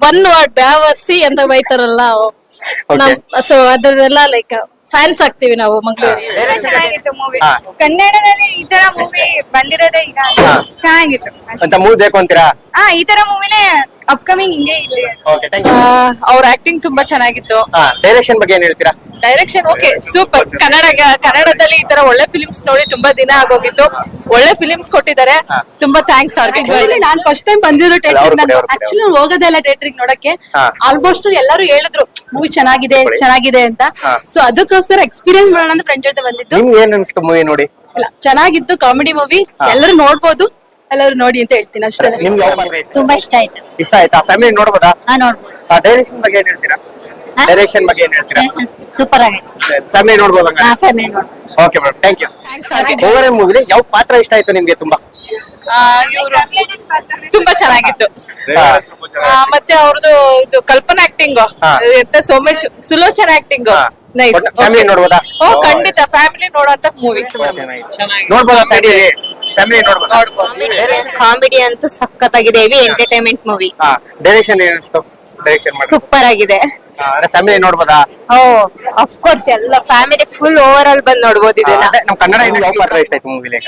One word ಬ್ಯಾವರ್ಸಿ ಅಂತ ಬೈತಾರಲ್ಲ. ಸೊ ಅದ್ರದೆಲ್ಲ ಲೈಕ್ ಫ್ಯಾನ್ಸ್ ಆಗ್ತೀವಿ ನಾವು ಮಂಗಳೂರಿಗೆ. ಚೆನ್ನಾಗಿತ್ತು ಮೂವಿ ಹಾ. ಕನ್ನಡದಲ್ಲಿ ಈ ತರ ಮೂವಿ ಬಂದಿರೋದೇ ಈಗ ಚೆನ್ನಾಗಿತ್ತು. ಅಷ್ಟೇ. ಅಂತ ಮೂವಿ ಬೇಕು ಅಂತೀರಾ? ಹಾ ಈ ತರ ಮೂವಿನೇ ಅಪ್ಕಮಿಂಗ್ ಹಿಂಗೆ ಇಲ್ಲಿ. ಓಕೆ ಥ್ಯಾಂಕ್ ಯು ಅವ್ರ ಆಕ್ಟಿಂಗ್ ತುಂಬಾ ಚೆನ್ನಾಗಿತ್ತು. ಹಾ ಡೈರೆಕ್ಷನ್ ಬಗ್ಗೆ ಏನ್ ಹೇಳ್ತೀರಾ? ಡೈರೆಕ್ಷನ್ ಓಕೆ ಸೂಪರ್ ಕನ್ನಡ ಕನ್ನಡದಲ್ಲಿ ಈ ತರ ಒಳ್ಳೆ ಫಿಲಿಮ್ಸ್ ನೋಡಿ ತುಂಬಾ ದಿನ ಆಗೋಗಿತ್ತು. ಒಳ್ಳೆ ಫಿಲಿಮ್ಸ್ ಕೊಟ್ಟಿದ್ದಾರೆ. ತುಂಬಾ ಥ್ಯಾಂಕ್ಸ್ ಅವ್ರಿಗೆ. ನಾನ್ ಫಸ್ಟ್ ಟೈಮ್ ಬಂದಿರೋ ಥಿಯೇಟರ್ ಕೊಡಿ, ಆಕ್ಚುಲಿ ಹೋಗೋದೇ ಇಲ್ಲ ಥಿಯೇಟರ್ ನೋಡಕ್ಕೆ. ಆಲ್ಮೋಸ್ಟ್ ಎಲ್ಲರೂ ಹೇಳಿದ್ರು ಮೂವಿ ಚೆನ್ನಾಗಿದೆ ಚೆನ್ನಾಗಿದೆ ಅಂತ. ಸೊ ಅದಕ್ಕೋಸ್ಕರ ಎಕ್ಸ್ಪೀರಿಯನ್ಸ್ ಮಾಡೋಣ ಅಂತ ಫ್ರೆಂಡ್ ಜೊತೆ ಬಂದಿದ್ದು. ನಿಮ್ಗೆ ಏನ್ ಅನ್ಸ್ತು ಮೂವಿ ನೋಡಿ? ಇಲ್ಲ ಚೆನ್ನಾಗಿತ್ತು ಕಾಮಿಡಿ ಮೂವಿ ಎಲ್ಲರೂ ನೋಡ್ಬೋದು. ಎಲ್ಲರೂ ನೋಡಿ ಅಂತ ಹೇಳ್ತೀನಿ ಅಷ್ಟೇ. ನಿಮ್ಗೆ ಯಾವ ಪಾತ್ರ ಇಷ್ಟ? ತುಂಬಾ ಇಷ್ಟ ಆಯ್ತು. ಇಷ್ಟ ಆಯ್ತಾ? ಫ್ಯಾಮಿಲಿ ನೋಡ್ಬೋದಾ? ಹಾ ನೋಡ್ಬೋದು. ಡೈರೆಕ್ಷನ್ ಬಗ್ಗೆ ಏನ್ ಹೇಳ್ತೀರಾ? ಡೈರೆಕ್ಷನ್ ಬಗ್ಗೆ ಏನ್ ಹೇಳ್ತೀರಾ? ಸೂಪರ್ ಆಗೈತೆ. ಫ್ಯಾಮಿಲಿ ನೋಡ್ಬೋದಾ ಫ್ಯಾಮಿಲಿ ನೋಡ್ಬೋದು. Okay madam thank you over ಮೂವಿಲಿ ಯಾವ ಪಾತ್ರ ಇಷ್ಟ ಆಯ್ತು ನಿಮ್ಗೆ ತುಂಬಾ? ಇವರು ತುಂಬಾ ಚೆನ್ನಾಗಿತ್ತು. ಹಾ. ಆ, ಮತ್ತೆ ಅವ್ರದ್ದು ಇದು ಕಲ್ಪನಾ ಆಕ್ಟಿಂಗ್ ಹಾ. ಸೋಮೇಶ್ ಸುಲೋಚನ ಆಕ್ಟಿಂಗ್ ಹಾ. ನೈಸ್ ಒಟ್ಟು family ನೋಡ್ಬೋದಾ? ಓ ಖಂಡಿತ. ಫ್ಯಾಮಿಲಿ ನೋಡುವಂತ ಮೂವಿ ನೋಡ್ಬೋದಾ ಫ್ಯಾಮಿಲಿ ಫ್ಯಾಮಿಲಿ ನೋಡ್ಬೋದಾ. ಕಾಮಿಡಿ ಅಂತೂ ಸಖತ್ತಾಗಿದೆ ಹೆವಿ ಎಂಟರ್ಟೈನ್ಮೆಂಟ್ ಮೂವಿ ಹಾ ಡೈರೆಕ್ಷನ್ ಏನಿಸ್ತು ಡೈರೆಕ್ಷನ್ ಮಾಡಿ ಸೂಪರ್ ಆಗಿದೆ. ಫ್ಯಾಮಿಲಿ ನೋಡ್ಬೋದಾ? ಓ ಆಫ್ ಕೋರ್ಸ್ ಎಲ್ಲ ಫ್ಯಾಮಿಲಿ ಫುಲ್ ಓವರ್ ಆಲ್ ಬಂದ್ ನೋಡ್ಬೋದು ಇದನ್ನ ನಮ್ ಕನ್ನಡ ಪಾತ್ರ ಇಷ್ಟ ಆಯ್ತು ಮೂವಿಲಿ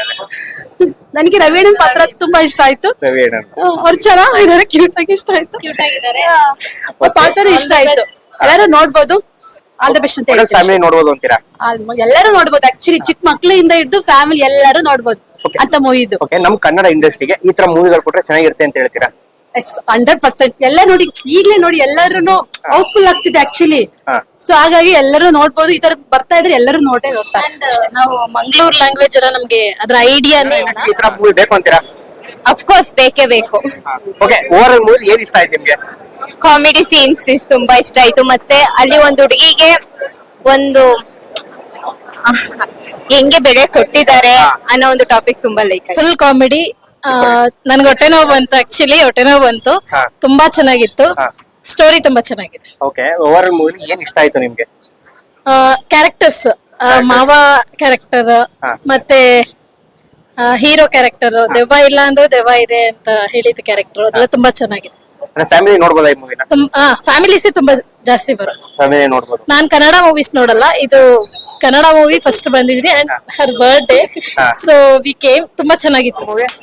ನನಗೆ ರವಿಯಣ್ಣನ್ ಪಾತ್ರ ತುಂಬಾ ಇಷ್ಟ ಆಯ್ತು. ಅವ್ರು ಚೆನ್ನಾಗಿದ್ದಾರೆ ಕ್ಯೂಟ್ ಆಗಿ ಇಷ್ಟ ಆಯ್ತು. ಪಾತ್ರ ಇಷ್ಟ ಆಯ್ತು. ಎಲ್ಲರೂ ನೋಡ್ಬೋದು. ಆಲ್ ದ ಬೆಸ್ಟ್ ಅಂತ ಹೇಳ್ತೀನಿ. ಫ್ಯಾಮಿಲಿ ನೋಡ್ಬೋದು ಅಂತೀರಾ? ಎಲ್ಲರೂ ನೋಡ್ಬೋದು. ಆಕ್ಚುಲಿ ಚಿಕ್ಕ ಮಕ್ಕಳಿಂದ ಹಿಡಿದು ಫ್ಯಾಮಿಲಿ ಎಲ್ಲರೂ ನೋಡ್ಬೋದು. ಅಂತ ಮೂವಿ ಇದು ಓಕೆ ನಮ್ ಕನ್ನಡ ಇಂಡಸ್ಟ್ರಿಗೆ ಈ ತರ ಮೂವಿಗಳು ಕೊಟ್ರೆ ಚೆನ್ನಾಗಿರುತ್ತೆ ಅಂತ ಹೇಳ್ತೀರಾ? ಹಂಡ್ರೆಡ್ ಪರ್ಸೆಂಟ್ ಎಲ್ಲ ನೋಡಿ ಈಗ್ಲೇ ನೋಡಿ ಎಲ್ಲರೂ ಹೌಸ್ಫುಲ್ ಆಗ್ತಿದೆ ಆಕ್ಚುಲಿ. ಸೊ ಹಾಗಾಗಿ ಎಲ್ಲರೂ ನೋಡ್ಬೋದು ಈ ತರ ಬರ್ತಾ ಇದ್ರೆ ಎಲ್ಲರೂ ನೋಡೇ ನೋಡ್ತಾರೆ ನಾವು ಮಂಗಳೂರು ಲ್ಯಾಂಗ್ವೇಜ್ ಎಲ್ಲ ನಮ್ಗೆ ಅದ್ರ ಐಡಿಯಾನೇ ಈ ತರ ಮೂವಿ ಬೇಕು ಅಂತೀರಾ? ಅಫ್ ಕೋರ್ಸ್ ಬೇಕೇ ಬೇಕು. ಓಕೆ ಓವರ್ ಆಲ್ ಮೂವಿ ಏನ್ ಇಷ್ಟ ಆಯ್ತು ನಿಮ್ಗೆ? ಕಾಮಿಡಿ ಸೀನ್ಸ್ ತುಂಬಾ ಇಷ್ಟ ಆಯ್ತು. ಮತ್ತೆ ಅಲ್ಲಿ ಒಂದು ಹುಡುಗಿಗೆ ಒಂದು ಹೆಂಗೆ ಬೆಳೆ ಕೊಟ್ಟಿದ್ದಾರೆ ಅನ್ನೋ ಒಂದು ಟಾಪಿಕ್ ತುಂಬಾ ಲೈಕ್ ಫುಲ್ ಕಾಮಿಡಿ ನನ್ಗೆ ಹೊಟ್ಟೆ ನೋವು ಬಂತು ಆಕ್ಚುಲಿ ಹೊಟ್ಟೆ ನೋವು ಬಂತು. ತುಂಬಾ ಚೆನ್ನಾಗಿತ್ತು. ಸ್ಟೋರಿ ತುಂಬಾ ಚೆನ್ನಾಗಿದೆ. ಓಕೆ ಓವರ್ ಮೂವಿ ಏನ್ ಇಷ್ಟ ಆಯ್ತು ನಿಮ್ಗೆ? ಕ್ಯಾರೆಕ್ಟರ್ಸ್ ಮಾವ ಕ್ಯಾರೆಕ್ಟರ್. ಮತ್ತೆ ಹೀರೋ ಕ್ಯಾರೆಕ್ಟರ್ ದೆವ್ವ ಇಲ್ಲ ಅಂದ್ರೆ ದೆವ್ವ ಇದೆ ಅಂತ ಹೇಳಿದ ಕ್ಯಾರೆಕ್ಟರ್ ಅದೆಲ್ಲ ತುಂಬಾ ಚೆನ್ನಾಗಿದೆ. ಫ್ಯಾಮಿಲಿ ನೋಡಬಹುದು ಈ ಮೂವಿನ ತುಂಬಾ ಫ್ಯಾಮಿಲೀಸ್ ತುಂಬಾ ಜಾಸ್ತಿ ಬರೋದು ನೋಡ್ಬೋದು. ನಾನ್ ಕನ್ನಡ ಮೂವೀಸ್ ನೋಡಲ್ಲ ಇದು ಕನ್ನಡ ಮೂವಿ ಫಸ್ಟ್ ಬಂದಿದ್ರಿ and her birthday so we came ತುಂಬಾ ಚೆನ್ನಾಗಿತ್ತು.